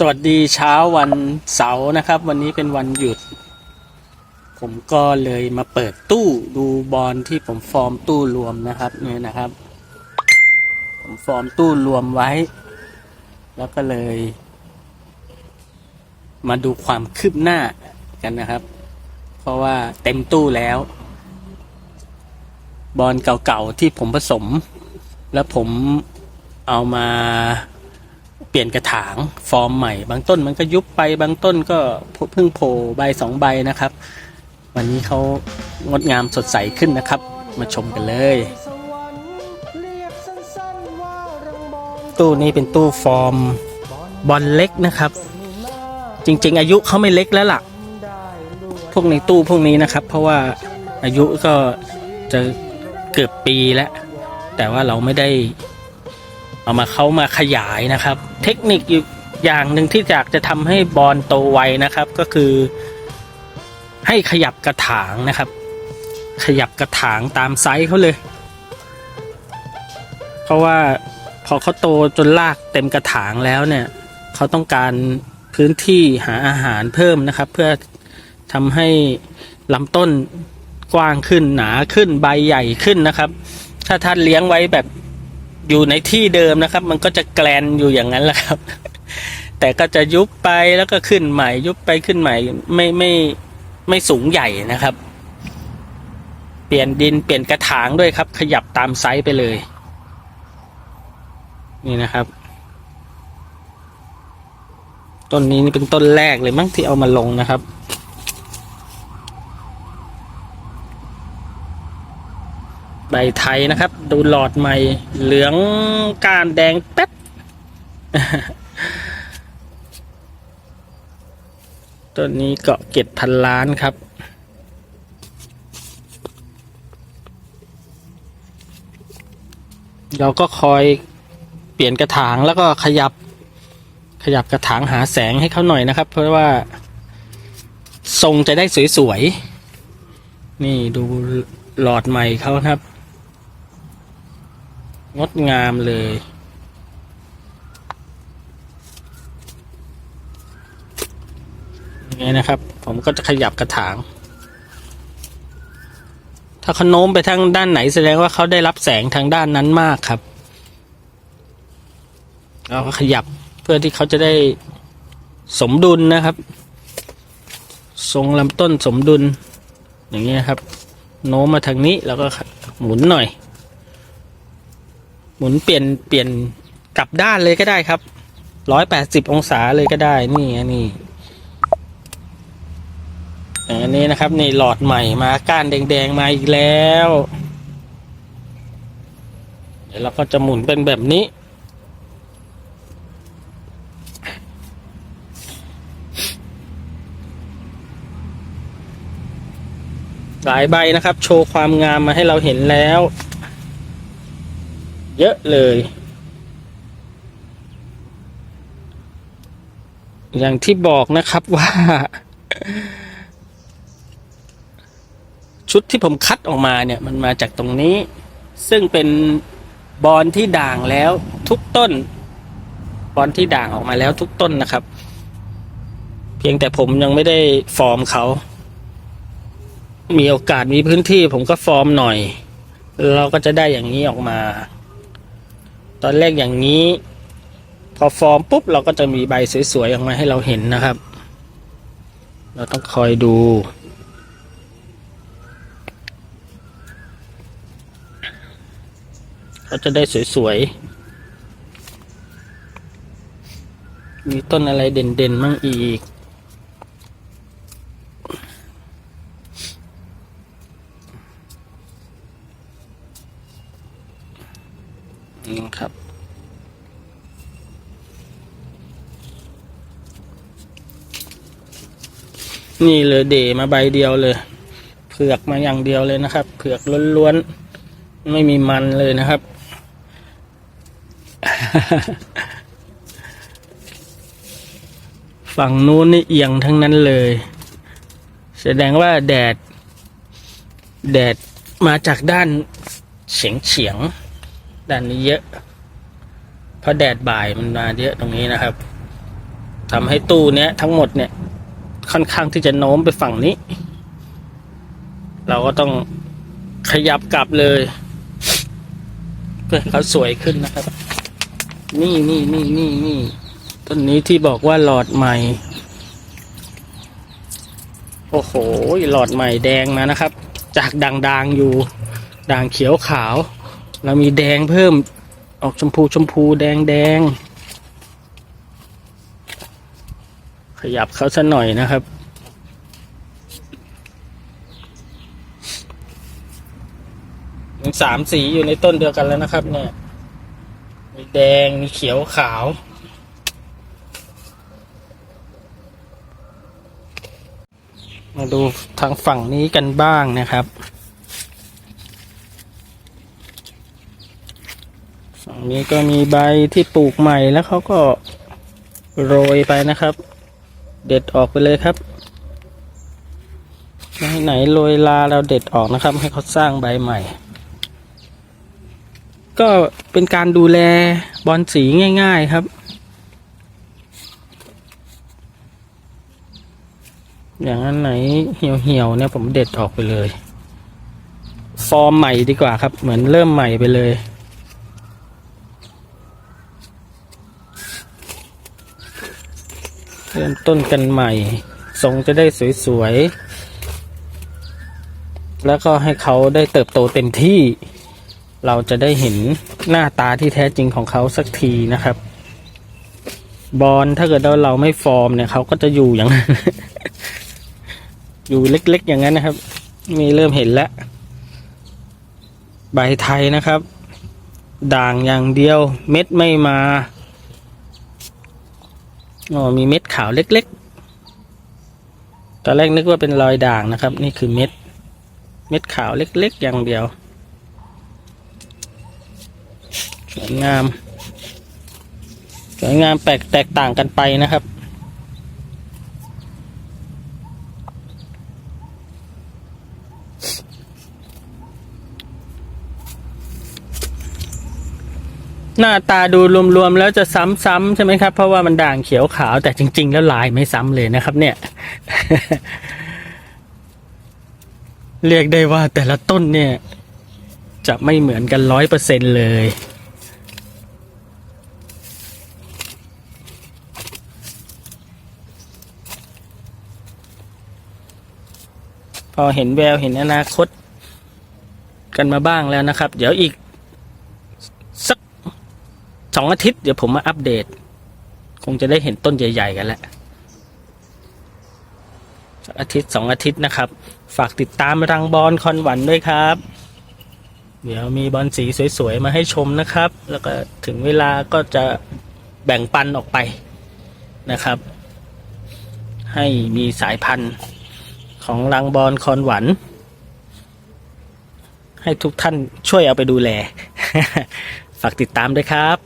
สวัสดีเช้าวันเสาร์นะครับ วันนี้เป็นวันหยุด ผมก็เลยมาเปิดตู้ดูบอลที่ผมฟอร์มตู้รวมนะครับเนี่ยนะครับ ผมฟอร์มตู้รวมไว้ แล้วก็เลย มาดูความคืบหน้ากันนะครับ เพราะว่าเต็มตู้แล้ว บอลเก่าๆที่ผมผสม แล้วผมเอามา ลี่ยนกระถางฟอร์มใหม่ บางต้นมันก็ยุบไปบางต้นก็เพิ่งโผล่ใบสองใบนะครับ วันนี้เขางดงามสดใสขึ้นนะครับ มาชมกันเลย ตู้นี้เป็นตู้ฟอร์มบอลเล็กนะครับ จริงๆ อายุเขาไม่เล็กแล้วล่ะ พวกในตู้พวกนี้นะครับ เพราะว่าอายุก็จะเกือบปีแล้ว แต่ว่าเราไม่ได้ เอามาเขามาขยายนะครับ เทคนิคอยู่อย่างหนึ่งที่อยากจะทำให้บอลโตไวนะครับ ก็คือ ให้ขยับกระถางนะครับ ขยับกระถางตามไซส์เขาเลย เพราะว่าพอเขาโตจนลากเต็มกระถางแล้วเนี่ยเขาต้องการพื้นที่หาอาหารเพิ่มนะครับ เพื่อทำให้ลำต้นกว้างขึ้นหนาขึ้นใบใหญ่ขึ้นนะครับ ถ้าท่านเลี้ยงไว้แบบ อยู่ในที่เดิมนะครับ มันก็จะแกลนอยู่อย่างนั้นแหละครับ แต่ก็จะยุบไปแล้วก็ขึ้นใหม่ ยุบไปขึ้นใหม่ ไม่ไม่ไม่สูงใหญ่นะครับ เปลี่ยนดินเปลี่ยนกระถางด้วยครับ ขยับตามไซส์ไปเลย นี่นะครับ ต้นนี้นี่เป็นต้นแรกเลยมั้งที่เอามาลงนะครับ ใบไทยนะครับ ดูหลอดใหม่ เหลืองก้านแดงแป๊บต้นนี้เกาะเกตพันล้านครับ เราก็คอยเปลี่ยนกระถางแล้วก็ขยับขยับกระถางหาแสงให้เขาหน่อยนะครับ เพราะว่า ทรงจะได้สวยๆ นี่ดูหลอดใหม่เขาครับ งดงามเลย อย่างนี้นะครับ ผมก็จะขยับกระถาง ถ้าเขาโน้มไปทางด้านไหนแสดงว่าเขาได้รับแสงทางด้านนั้นมากครับ เราก็ขยับเพื่อที่เขาจะได้สมดุลนะครับ ทรงลำต้นสมดุล อย่างนี้นะครับ โน้มมาทางนี้แล้วก็หมุนหน่อย หมุนเปลี่ยนเปลี่ยนกลับด้านเลยก็ได้ครับร้อยแปดสิบองศาเลยก็ได้ นี่อันนี้อันนี้นะครับนี่หลอดใหม่มาก้านแดงๆมาอีกแล้ว เดี๋ยวเราก็จะหมุนเป็นแบบนี้ หลายใบนะครับ โชว์ความงามมาให้เราเห็นแล้ว เยอะเลย อย่างที่บอกนะครับว่า ชุดที่ผมคัดออกมาเนี่ย มันมาจากตรงนี้ ซึ่งเป็นบอลที่ด่างแล้วทุกต้น บอลที่ด่างออกมาแล้วทุกต้นนะครับ เพียงแต่ผมยังไม่ได้ฟอร์มเขา มีโอกาสมีพื้นที่ผมก็ฟอร์มหน่อย เราก็จะได้อย่างนี้ออกมา ตอนแรกอย่างนี้ พอฟอร์มปุ๊บเราก็จะมีใบสวยๆออกมาให้เราเห็นนะครับ เราต้องคอยดูก็จะได้สวยๆ มีต้นอะไรเด่นๆมั่งอีก นี่เลยเดมาใบเดียวเลย เผือกมาอย่างเดียวเลยนะครับ เผือกล้วนๆ ไม่มีมันเลยนะครับ ฝั่งนู้นนี่เอียงทั้งนั้นเลย แสดงว่าแดด แดดมาจากด้านเฉียงเฉียงๆด้านนี้เยอะเพราะแดดบ่ายมันมาเยอะตรงนี้นะครับทำให้ตู้เนี้ยทั้งหมดเนี่ย ค่อนข้างที่จะโน้มไปฝั่งนี้ เราก็ต้องขยับกลับเลย เพื่อให้เขาสวยขึ้นนะครับ นี่นี่นี่นี่นี่ต้นนี้ที่บอกว่าหลอดใหม่ โอ้โหหลอดใหม่แดงมานะครับ จากด่างๆอยู่ด่างเขียวขาว เรามีแดงเพิ่มออกชมพูชมพูแดงแดง ขยับเขาสักหน่อยนะครับ มีสามสีอยู่ในต้นเดียวกันแล้วนะครับ เนี่ย มีแดง มีเขียวขาวมาดูทางฝั่งนี้กันบ้างนะครับ ฝั่งนี้ก็มีใบที่ปลูกใหม่แล้วเขาก็โรยไปนะครับ เด็ดออกไปเลยครับไหนไหนโรยลาเราเด็ดออกนะครับ ให้เขาสร้างใบใหม่ ก็เป็นการดูแลบอลสีง่าย ๆครับ อย่างนั้นไหนเหี่ยวๆเนี่ยผมเด็ดออกไปเลย ฟอร์มใหม่ดีกว่าครับ เหมือนเริ่มใหม่ไปเลย เริ่มต้นกันใหม่ ทรงจะได้สวยๆ แล้วก็ให้เขาได้เติบโตเต็มที่ เราจะได้เห็นหน้าตาที่แท้จริงของเขาสักทีนะครับ บอลถ้าเกิดเราไม่ฟอร์มเนี่ยเขาก็จะอยู่อย่างนั้นอยู่เล็กๆอย่างนั้นนะครับ มีเริ่มเห็นแล้วใบไทยนะครับ ด่างอย่างเดียวเม็ดไม่มา อ๋อมีเม็ดขาวเล็กๆ ตอนแรกนึกว่าเป็นรอยด่างนะครับ นี่คือเม็ด เม็ดขาวเล็กๆ อย่างเดียว สวยงาม สวยงามแปลกแตกต่างกันไปนะครับ หน้าตาดูรวมๆแล้วจะซ้ำๆใช่ไหมครับ เพราะว่ามันด่างเขียวขาวแต่จริง ๆ แล้วลายไม่ซ้ำเลยนะครับ เนี่ย เรียกได้ว่าแต่ละต้นเนี่ย จะไม่เหมือนกันร้อยเปอร์เซ็นเลยพอเห็นแววเห็นอนาคตกันมาบ้างแล้วนะครับ เดี๋ยวอีกสัก สองอาทิตย์เดี๋ยวผมมาอัปเดต คงจะได้เห็นต้นใหญ่ ๆ กันแล้วอาทิตย์สองอาทิตย์นะครับ ฝากติดตามรังบอลคอนหวันด้วยครับ เดี๋ยวมีบอลสีสวย ๆ มาให้ชมนะครับ แล้วก็ถึงเวลาก็จะแบ่งปันออกไปนะครับ ให้มีสายพันธุ์ของรังบอลคอนหวัน ให้ทุกท่านช่วยเอาไปดูแล ฝากติดตามด้วยครับ